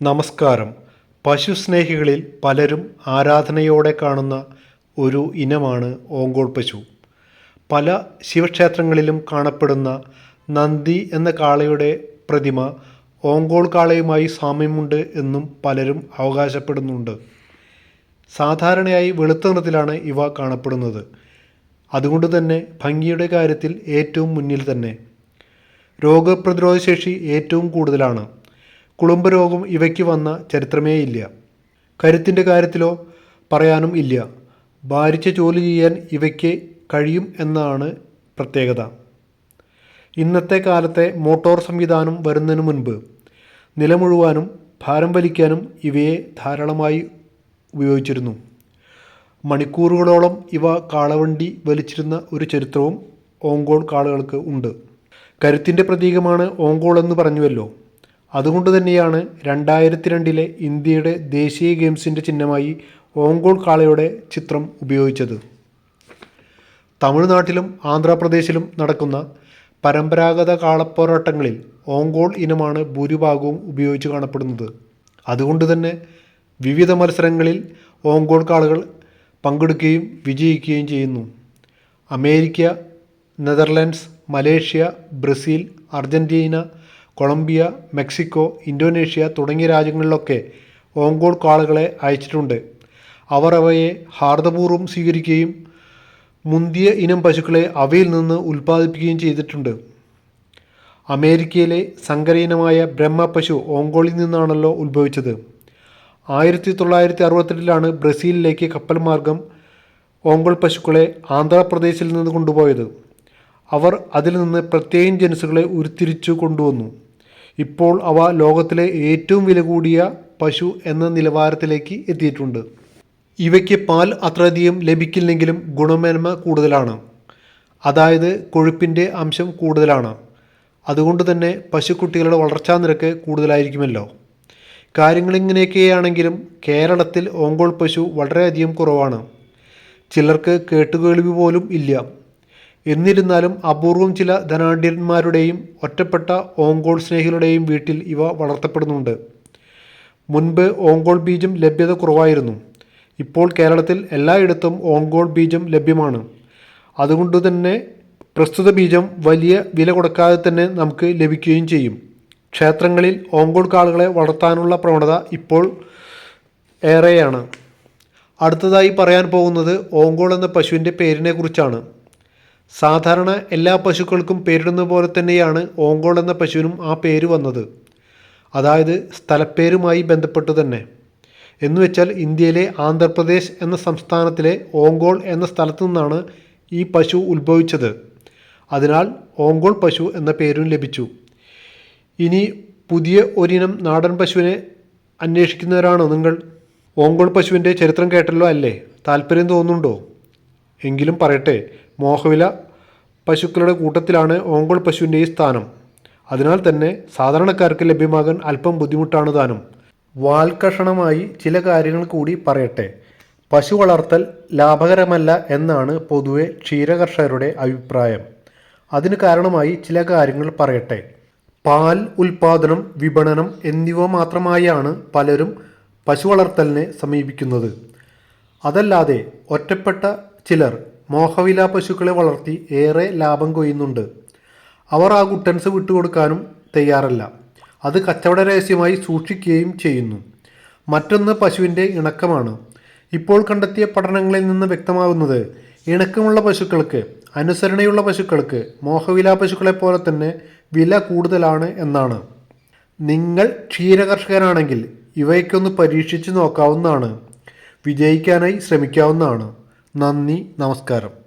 നമസ്കാരം. പശുസ്നേഹികളിൽ പലരും ആരാധനയോടെ കാണുന്ന ഒരു ഇനമാണ് ഓങ്കോൾ പശു. പല ശിവക്ഷേത്രങ്ങളിലും കാണപ്പെടുന്ന നന്ദി എന്ന കാളയുടെ പ്രതിമ ഓങ്കോൾ കാളയുമായി സാമ്യമുണ്ട് എന്നും പലരും അവകാശപ്പെടുന്നുണ്ട്. സാധാരണയായി വെളുത്ത നിറത്തിലാണ് ഇവ കാണപ്പെടുന്നത്. അതുകൊണ്ട് തന്നെ ഭംഗിയുടെ കാര്യത്തിൽ ഏറ്റവും മുന്നിൽ തന്നെ. രോഗപ്രതിരോധ ശേഷി ഏറ്റവും കൂടുതലാണ്. കുളമ്പ് രോഗം ഇവയ്ക്ക് വന്ന ചരിത്രമേ ഇല്ല കരുത്തിന്റെ കാര്യത്തിലോ പറയാനും ഇല്ല. ഭാരിച്ച ജോലി ചെയ്യാൻ ഇവയ്ക്ക് കഴിയും എന്നാണ് പ്രത്യേകത. ഇന്നത്തെ കാലത്തെ മോട്ടോർ സംവിധാനം വരുന്നതിന് മുൻപ് നിലമുഴുവാനും ഭാരം വലിക്കാനും ഇവയെ ധാരാളമായി ഉപയോഗിച്ചിരുന്നു. മണിക്കൂറുകളോളം ഇവ കാളവണ്ടി വലിച്ചിരുന്ന ഒരു ചരിത്രവും ഓങ്കോൾ കാളുകൾക്ക് ഉണ്ട്. കരുത്തിന്റെ പ്രതീകമാണ് ഓങ്കോൾ എന്ന് പറഞ്ഞുവല്ലോ. അതുകൊണ്ട് തന്നെയാണ് രണ്ടായിരത്തി രണ്ടിലെ ഇന്ത്യയുടെ ദേശീയ ഗെയിംസിന്റെ ചിഹ്നമായി ഓങ്കോൾ കാളയുടെ ചിത്രം ഉപയോഗിച്ചത്. തമിഴ്നാട്ടിലും ആന്ധ്രാപ്രദേശിലും നടക്കുന്ന പരമ്പരാഗത കാളപ്പോരാട്ടങ്ങളിൽ ഓങ്കോൾ ഇനമാണ് ഭൂരിഭാഗവും ഉപയോഗിച്ച് കാണപ്പെടുന്നത്. അതുകൊണ്ട് തന്നെ വിവിധ മത്സരങ്ങളിൽ ഓങ്കോൾ കാളുകൾ പങ്കെടുക്കുകയും വിജയിക്കുകയും ചെയ്യുന്നു. America Netherlands Malaysia Brazil Argentina Colombia Mexico Indonesia തുടങ്ങിയ രാജ്യങ്ങളിലൊക്കെ ഓങ്കോൾ കാളുകളെ അയച്ചിട്ടുണ്ട്. അവർ അവയെ ഹാർദപൂർവം സ്വീകരിക്കുകയും മുന്തിയ ഇനം പശുക്കളെ അവയിൽ നിന്ന് ഉൽപ്പാദിപ്പിക്കുകയും ചെയ്തിട്ടുണ്ട്. അമേരിക്കയിലെ സങ്കരയിനമായ ബ്രഹ്മ പശു ഓങ്കോളിൽ നിന്നാണല്ലോ ഉത്ഭവിച്ചത്. ആയിരത്തി തൊള്ളായിരത്തി അറുപത്തെട്ടിലാണ് ബ്രസീലിലേക്ക് കപ്പൽ മാർഗം ഓങ്കോൾ പശുക്കളെ ആന്ധ്രാപ്രദേശിൽ നിന്ന് കൊണ്ടുപോയത്. അവർ അതിൽ നിന്ന് പ്രത്യേകം ജനുസുകളെ ഉരുത്തിരിച്ചു കൊണ്ടുവന്നു. ഇപ്പോൾ അവ ലോകത്തിലെ ഏറ്റവും വില കൂടിയ പശു എന്ന നിലവാരത്തിലേക്ക് എത്തിയിട്ടുണ്ട്. ഇവയ്ക്ക് പാൽ അത്രയധികം ലഭിക്കില്ലെങ്കിലും ഗുണമേന്മ കൂടുതലാണ്. അതായത് കൊഴുപ്പിന്റെ അംശം കൂടുതലാണ്. അതുകൊണ്ട് തന്നെ പശുക്കുട്ടികളുടെ വളർച്ചാ നിരക്ക് കൂടുതലായിരിക്കുമല്ലോ. കാര്യങ്ങൾ ഇങ്ങനെയൊക്കെയാണെങ്കിലും കേരളത്തിൽ ഓങ്കോൾ പശു വളരെയധികം കുറവാണ്. ചിലർക്ക് കേട്ടുകേൾവി പോലും ഇല്ല. എന്നിരുന്നാലും അപൂർവം ചില ധനാഢ്യന്മാരുടെയും ഒറ്റപ്പെട്ട ഓങ്കോൾ സ്നേഹികളുടെയും വീട്ടിൽ ഇവ വളർത്തപ്പെടുന്നുണ്ട്. മുൻപ് ഓങ്കോൾ ബീജം ലഭ്യത കുറവായിരുന്നു. ഇപ്പോൾ കേരളത്തിൽ എല്ലായിടത്തും ഓങ്കോൾ ബീജം ലഭ്യമാണ്. അതുകൊണ്ട് തന്നെ പ്രസ്തുത ബീജം വലിയ വില കൊടുക്കാതെ തന്നെ നമുക്ക് ലഭിക്കുകയും ചെയ്യും. ക്ഷേത്രങ്ങളിൽ ഓങ്കോൾ കാളുകളെ വളർത്താനുള്ള പ്രവണത ഇപ്പോൾ ഏറെയാണ്. അടുത്തതായി പറയാൻ പോകുന്നത് ഓങ്കോൾ എന്ന പശുവിന്റെ പേരിനെ കുറിച്ചാണ് സാധാരണ എല്ലാ പശുക്കൾക്കും പേരിടുന്ന പോലെ തന്നെയാണ് ഓങ്കോൾ എന്ന പശുവിനും ആ പേര് വന്നത്. അതായത് സ്ഥലപ്പേരുമായി ബന്ധപ്പെട്ട് തന്നെ. എന്നുവെച്ചാൽ ഇന്ത്യയിലെ ആന്ധ്രാപ്രദേശ് എന്ന സംസ്ഥാനത്തിലെ ഓങ്കോൾ എന്ന സ്ഥലത്തു നിന്നാണ് ഈ പശു ഉത്ഭവിച്ചത്. അതിനാൽ ഓങ്കോൾ പശു എന്ന പേരും ലഭിച്ചു. ഇനി പുതിയ ഒരിനം നാടൻ പശുവിനെ അന്വേഷിക്കുന്നവരാണോ നിങ്ങൾ? ഓങ്കോൾ പശുവിന്റെ ചരിത്രം കേട്ടല്ലോ അല്ലേ? താല്പര്യം തോന്നുന്നുണ്ടോ? എങ്കിലും പറയട്ടെ. മോഹവില പശുക്കളുടെ കൂട്ടത്തിലാണ് ഓങ്കോൾ പശുവിന്റെ ഈ സ്ഥാനം. അതിനാൽ തന്നെ സാധാരണക്കാർക്ക് ലഭ്യമാകാൻ അല്പം ബുദ്ധിമുട്ടാണ് താനും. വാൽക്കഷണമായി ചില കാര്യങ്ങൾ കൂടി പറയട്ടെ. പശു വളർത്തൽ ലാഭകരമല്ല എന്നാണ് പൊതുവെ ക്ഷീരകർഷകരുടെ അഭിപ്രായം. അതിന് കാരണമായി ചില കാര്യങ്ങൾ പറയട്ടെ. പാൽ ഉൽപാദനം വിപണനം എന്നിവ മാത്രമായാണ് പലരും പശു വളർത്തലിനെ സമീപിക്കുന്നത്. അതല്ലാതെ ഒറ്റപ്പെട്ട ചിലർ മോഹവില പശുക്കളെ വളർത്തി ഏറെ ലാഭം കൊയ്യുന്നുണ്ട്. അവർ ആ കുട്ടൻസ് വിട്ടുകൊടുക്കാനും തയ്യാറല്ല. അത് കച്ചവട രഹസ്യമായി സൂക്ഷിക്കുകയും ചെയ്യുന്നു. മറ്റൊന്ന് പശുവിന്റെ ഇണക്കമാണ്. ഇപ്പോൾ കണ്ടെത്തിയ പഠനങ്ങളിൽ നിന്ന് വ്യക്തമാകുന്നത് ഇണക്കമുള്ള പശുക്കൾക്ക് അനുസരണയുള്ള പശുക്കൾക്ക് മോഹവില പശുക്കളെ പോലെ തന്നെ വില കൂടുതലാണ് എന്നാണ്. നിങ്ങൾ ക്ഷീരകർഷകനാണെങ്കിൽ ഇവയ്ക്കൊന്ന് പരീക്ഷിച്ച് നോക്കാവുന്നതാണ്. വിജയിക്കാനായി ശ്രമിക്കാവുന്നതാണ്. നന്ദി നമസ്കാരം.